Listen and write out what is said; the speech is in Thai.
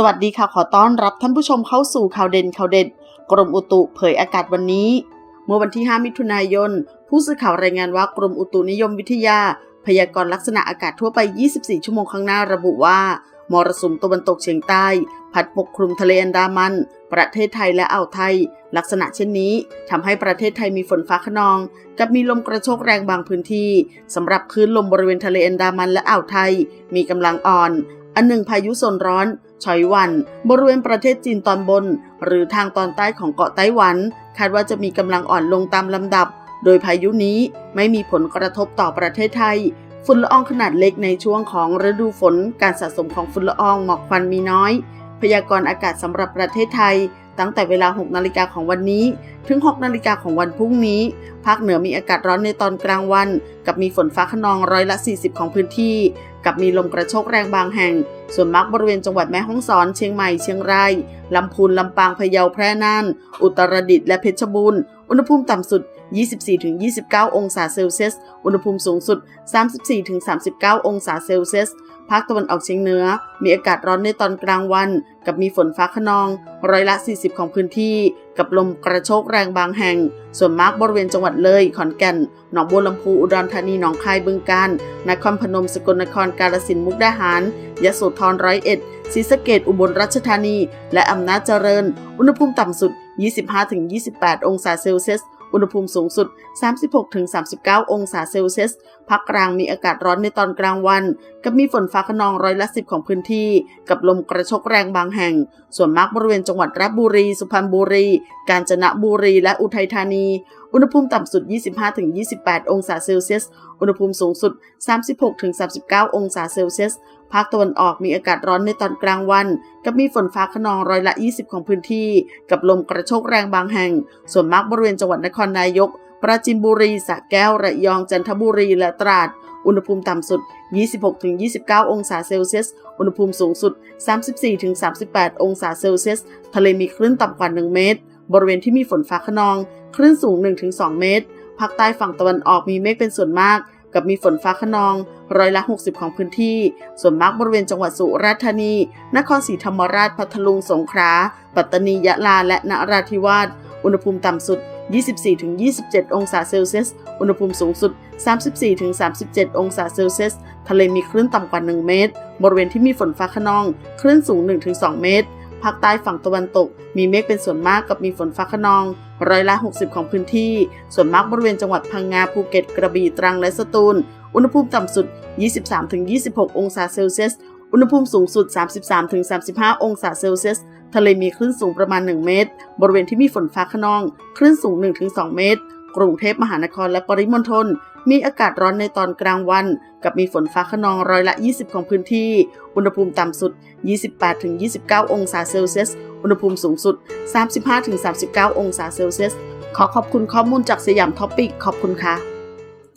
สวัสดีค่ะขอต้อนรับท่านผู้ชมเข้าสู่ข่าวเด่นข่าวเด็ด กรมอุตุเผยอากาศวันนี้ เมื่อวันที่ 5 มิถุนายน ผู้สื่อข่าวรายงานว่ากรมอุตุนิยมวิทยา พยากรณ์ลักษณะอากาศทั่วไป 24 ชั่วโมงข้างหน้าระบุว่า มรสุมตะวันตกเฉียงใต้ พัดปกคลุมทะเลอันดามัน ประเทศไทยและอ่าวไทย ลักษณะเช่นนี้ทำให้ประเทศไทยมีฝนฟ้าขนอง กับมีลมกระโชกแรงบางพื้นที่สำหรับคลื่นลมบริเวณทะเลอันดามันและอ่าวไทย มีกำลังอ่อน อันหนึ่งพายุโซนร้อนชอยวัน บริเวณประเทศจีนตอนบน หรือทางตอนใต้ของเกาะไต้หวัน คาดว่าจะมีกำลังอ่อนลงตามลำดับ โดยพายุนี้ไม่มีผลกระทบต่อประเทศไทยฝุ่นละอองขนาดเล็กในช่วงของฤดูฝน การสะสมของฝุ่นละอองหมอกควันมีน้อย พยากรณ์อากาศสำหรับประเทศไทย ตั้งแต่เวลา 6 นาฬิกาของวันนี้ ถึง 6 นาฬิกาของวันพรุ่งนี้ ภาคเหนือมีอากาศร้อนในตอนกลางวัน กับมีฝนฟ้าขนองร้อยละ 40 ของพื้นที่ กับมีลมกระโชกแรงบางแห่ง ส่วนมากบริเวณจังหวัดแม่ฮ่องสอน เชียงใหม่ เชียงราย ลำพูน ลำปาง พะเยา แพร่น่าน อุตรดิตถ์ และเพชรบูรณ์ อุณหภูมิต่ำสุด 24-29 องศาเซลเซียส อุณหภูมิสูงสุด 34-39 องศาเซลเซียส ภาคตะวันออกเฉียงเหนือ มีอากาศร้อนในตอนกลางวัน กับมีฝนฟ้าขนอง ร้อยละ 40 ของพื้นที่ กับลมกระโชกแรงบางแห่ง ส่วนมากบริเวณจังหวัดเลย ขอนแก่น หนองบัวลำพู อุดรธานี หนองคาย บึงกาฬ นครพนม สกลนคร กาฬสินธุ์ มุกดาหาร ยโสธร ร้อยเอ็ด ศรีสะเกดอุบลราชธานี และอำนาจเจริญ อุณหภูมิต่ำสุด 25-28 องศาเซลเซียส อุณหภูมิสูงสุด 36-39 องศาเซลเซียสภาคกลางมีอากาศร้อนในตอนกลางวัน กับมีฝนฟ้าขนองร้อยละสิบของพื้นที่ กับลมกระโชกแรงบางแห่ง ส่วนมากบริเวณจังหวัดราชบุรี สุพรรณบุรี กาญจนบุรี และอุทัยธานี อุณหภูมิต่ำสุด 25-28 องศาเซลเซียส อุณหภูมิสูงสุด 36-39 องศาเซลเซียส ภาคตะวันออกมีอากาศร้อนในตอนกลางวัน กับมีฝนฟ้าขนองร้อยละ 20 ของพื้นที่ กับลมกระโชกแรงบางแห่ง ส่วนมากบริเวณจังหวัดนครนายก ปราจีนบุรี สระแก้ว ระยอง จันทบุรี และตราด อุณหภูมิต่ำสุด 26-29 องศาเซลเซียส อุณหภูมิสูงสุด 34-38 องศาเซลเซียส ทะเลมีคลื่นต่ำกว่า 1 เมตร บริเวณที่มีฝนฟ้าขนอง คลื่นสูง 1-2 เมตร ภาคใต้ฝั่งตะวันออกมีเมฆเป็นส่วนมาก กับมีฝนฟ้าขนองร้อยละ 60 ของพื้นที่ ส่วนมากบริเวณจังหวัดสุราษฎร์ธานี นครศรีธรรมราช พัทลุง สงขลา ปัตตานี ยะลา และนราธิวาส อุณหภูมิต่ำสุด 24-27 องศาเซลเซียส อุณหภูมิสูงสุด 34-37 องศาเซลเซียส ทะเลมีคลื่นต่ำกว่า 1 เมตร บริเวณที่มีฝนฟ้าขนอง คลื่นสูง 1-2 เมตร ภาคใต้ฝั่งตะวันตก มีเมฆเป็นส่วนมากกับมีฝนฟ้าขนอง ร้อยละ 60 ของพื้นที่ ส่วนมากบริเวณจังหวัดพังงาภูเก็ตกระบี่ตรังและสตูล อุณหภูมิต่ำสุด 23-26 องศาเซลเซียส อุณหภูมิสูงสุด 33-35 องศาเซลเซียส ทะเลมีคลื่นสูงประมาณ 1 เมตร บริเวณที่มีฝนฟ้าขนอง คลื่นสูง 1-2 เมตร กรุงเทพมหานครและปริมณฑลมีอากาศร้อนในตอนกลางวัน กับมีฝนฟ้าขนองร้อยละ 20 ของพื้นที่ อุณหภูมิต่ำสุด 28-29 องศาเซลเซียส อุณหภูมิสูงสุด 35-39 องศาเซลเซียส ขอขอบคุณข้อมูลจากสยามท็อปิก ขอบคุณค่ะ